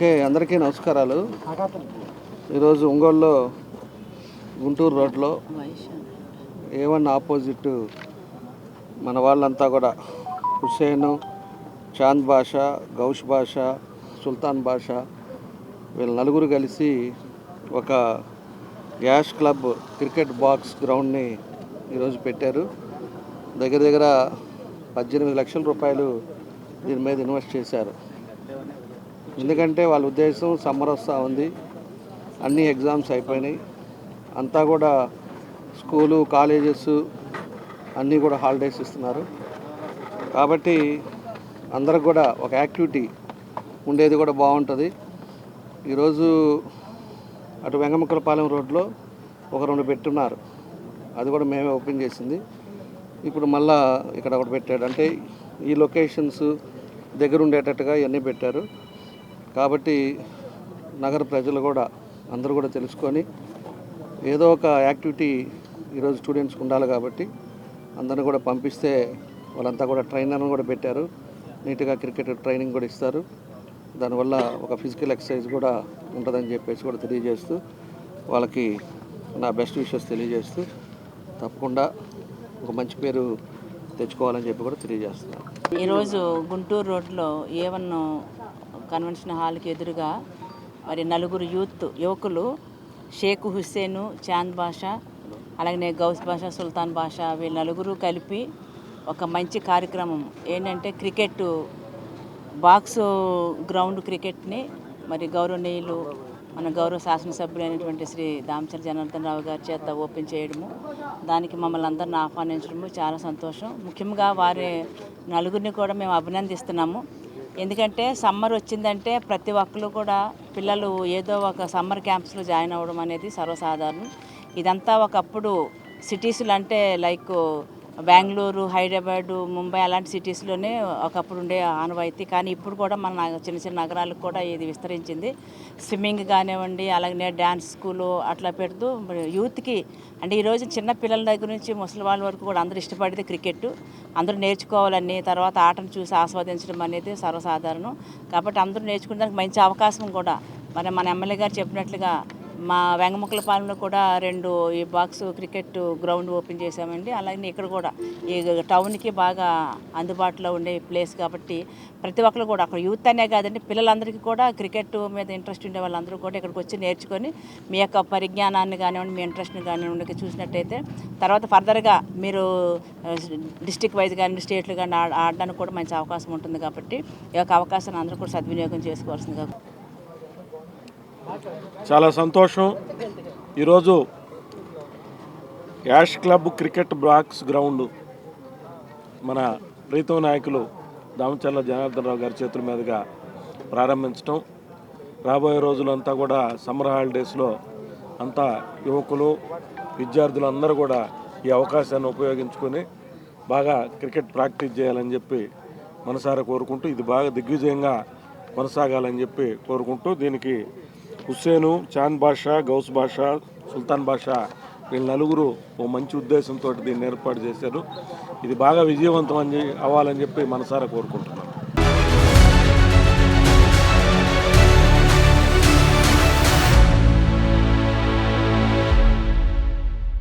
Okay అందరికీ నమస్కారాలు. ఈరోజు ఒంగోలులో గుంటూరు రోడ్లో ఏ ఆపోజిట్ మన వాళ్ళంతా కూడా హుస్సేన్ చాంద్ భాష గౌష్ భాష సుల్తాన్ బాషా వీళ్ళ నలుగురు కలిసి ఒక యాష్ క్లబ్ క్రికెట్ బాక్స్ గ్రౌండ్ని ఈరోజు పెట్టారు. దగ్గర దగ్గర పద్దెనిమిది లక్షల రూపాయలు దీని మీద ఇన్వెస్ట్ చేశారు. ఎందుకంటే వాళ్ళ ఉద్దేశం సమ్మర్ వస్తూ ఉంది. అన్ని ఎగ్జామ్స్ అయిపోయినాయి. అంతా కూడా స్కూలు కాలేజెస్ అన్నీ కూడా హాలిడేస్ ఇస్తున్నారు. కాబట్టి అందరికి కూడా ఒక యాక్టివిటీ ఉండేది కూడా బాగుంటుంది. ఈరోజు అటు వెంగముక్కలపాలెం రోడ్లో ఒక రెండు పెట్టున్నారు అది కూడా మేమే ఓపెన్ చేసింది. ఇప్పుడు మళ్ళా ఇక్కడ ఒకటి పెట్టాడు అంటే ఈ లొకేషన్స్ దగ్గర ఉండేటట్టుగా ఇవన్నీ పెట్టారు. కాబట్టి నగర ప్రజలు కూడా అందరూ కూడా తెలుసుకొని ఏదో ఒక యాక్టివిటీ ఈరోజు స్టూడెంట్స్కి ఉండాలి కాబట్టి అందరిని కూడా పంపిస్తే వాళ్ళంతా కూడా ట్రైనర్ని కూడా పెట్టారు. నీట్గా క్రికెట్ ట్రైనింగ్ కూడా ఇస్తారు. దానివల్ల ఒక ఫిజికల్ ఎక్సర్సైజ్ కూడా ఉంటుందని చెప్పేసి కూడా తెలియజేస్తూ వాళ్ళకి నా బెస్ట్ విషెస్ తెలియజేస్తూ తప్పకుండా ఒక మంచి పేరు తెచ్చుకోవాలని చెప్పి కూడా తెలియజేస్తున్నాను. ఈరోజు గుంటూరు రోడ్లో ఏ కన్వెన్షన్ హాల్కి ఎదురుగా మరి నలుగురు యూత్ యువకులు షేక్ హుస్సేను చాంద్ బాషా అలాగనే గౌస్ బాషా సుల్తాన్ బాషా వీళ్ళ నలుగురు కలిపి ఒక మంచి కార్యక్రమం. ఏంటంటే క్రికెట్ బాక్స్ గ్రౌండ్ క్రికెట్ని మరి గౌరవనీయులు మన గౌరవ శాసనసభ్యులైనటువంటి శ్రీ దామచర్ జనార్దన్ రావు గారి చేత ఓపెన్ చేయడము దానికి మమ్మల్ని అందరిని ఆహ్వానించడము చాలా సంతోషం. ముఖ్యంగా వారి నలుగురిని కూడా మేము అభినందిస్తున్నాము. ఎందుకంటే సమ్మర్ వచ్చిందంటే ప్రతి ఒక్కరు కూడా పిల్లలు ఏదో ఒక సమ్మర్ క్యాంప్స్లో జాయిన్ అవ్వడం అనేది సర్వసాధారణం. ఇదంతా ఒకప్పుడు సిటీస్లో అంటే లైక్ బెంగళూరు హైదరాబాదు ముంబై అలాంటి సిటీస్లోనే ఒకప్పుడు ఉండే ఆనవాయితీ. కానీ ఇప్పుడు కూడా మన చిన్న చిన్న నగరాలకు కూడా ఇది విస్తరించింది. స్విమ్మింగ్ కానివ్వండి అలాగే డ్యాన్స్ స్కూలు అట్లా పెడుతూ యూత్కి అంటే ఈరోజు చిన్న పిల్లల దగ్గర నుంచి ముసలి వాళ్ళ వరకు కూడా అందరూ ఇష్టపడేది క్రికెట్ అందరూ నేర్చుకోవాలని తర్వాత ఆటను చూసి ఆస్వాదించడం అనేది సర్వసాధారణం. కాబట్టి అందరూ నేర్చుకునే మంచి అవకాశం కూడా. మరి మన ఎమ్మెల్యే గారు చెప్పినట్లుగా మా వెంగముక్కలపాలెంలో కూడా రెండు ఈ బాక్స్ క్రికెట్ గ్రౌండ్ ఓపెన్ చేశామండి. అలాగే ఇక్కడ కూడా ఈ టౌన్కి బాగా అందుబాటులో ఉండే ప్లేస్ కాబట్టి ప్రతి ఒక్కరు కూడా అక్కడ యూత్ అనే కాదండి పిల్లలందరికీ కూడా క్రికెట్ మీద ఇంట్రెస్ట్ ఉండే వాళ్ళందరూ కూడా ఇక్కడికి వచ్చి నేర్చుకొని మీ యొక్క పరిజ్ఞానాన్ని కానివ్వండి మీ ఇంట్రెస్ట్ని కానివ్వండి చూసినట్టయితే తర్వాత ఫర్దర్గా మీరు డిస్టిక్ వైజ్ కానీ స్టేట్లు కానీ ఆడడానికి కూడా మంచి అవకాశం ఉంటుంది కాబట్టి ఈ యొక్క అవకాశాన్ని అందరూ కూడా సద్వినియోగం చేసుకోవాల్సిందిగా చాలా సంతోషం. ఈరోజు Ash club cricket blocks ground మన ప్రీతం నాయకులు దామచర్ల జనార్దన్ రావు గారి చేతుల మీదుగా ప్రారంభించడం రాబోయే రోజులంతా కూడా సమ్మర్ హాలిడేస్లో అంతా యువకులు విద్యార్థులు అందరూ కూడా ఈ అవకాశాన్ని ఉపయోగించుకొని బాగా క్రికెట్ ప్రాక్టీస్ చేయాలని చెప్పి మనసారా కోరుకుంటూ ఇది బాగా దిగ్విజయంగా కొనసాగాలని చెప్పి కోరుకుంటూ దీనికి హుస్సేను చాంద్ బాషా గౌస్ బాషా సుల్తాన్ బాషా వీళ్ళ నలుగురు ఓ మంచి ఉద్దేశంతో దీన్ని ఏర్పాటు చేశారు. ఇది బాగా విజయవంతం అని అవ్వాలని చెప్పి మనసారా కోరుకుంటున్నాను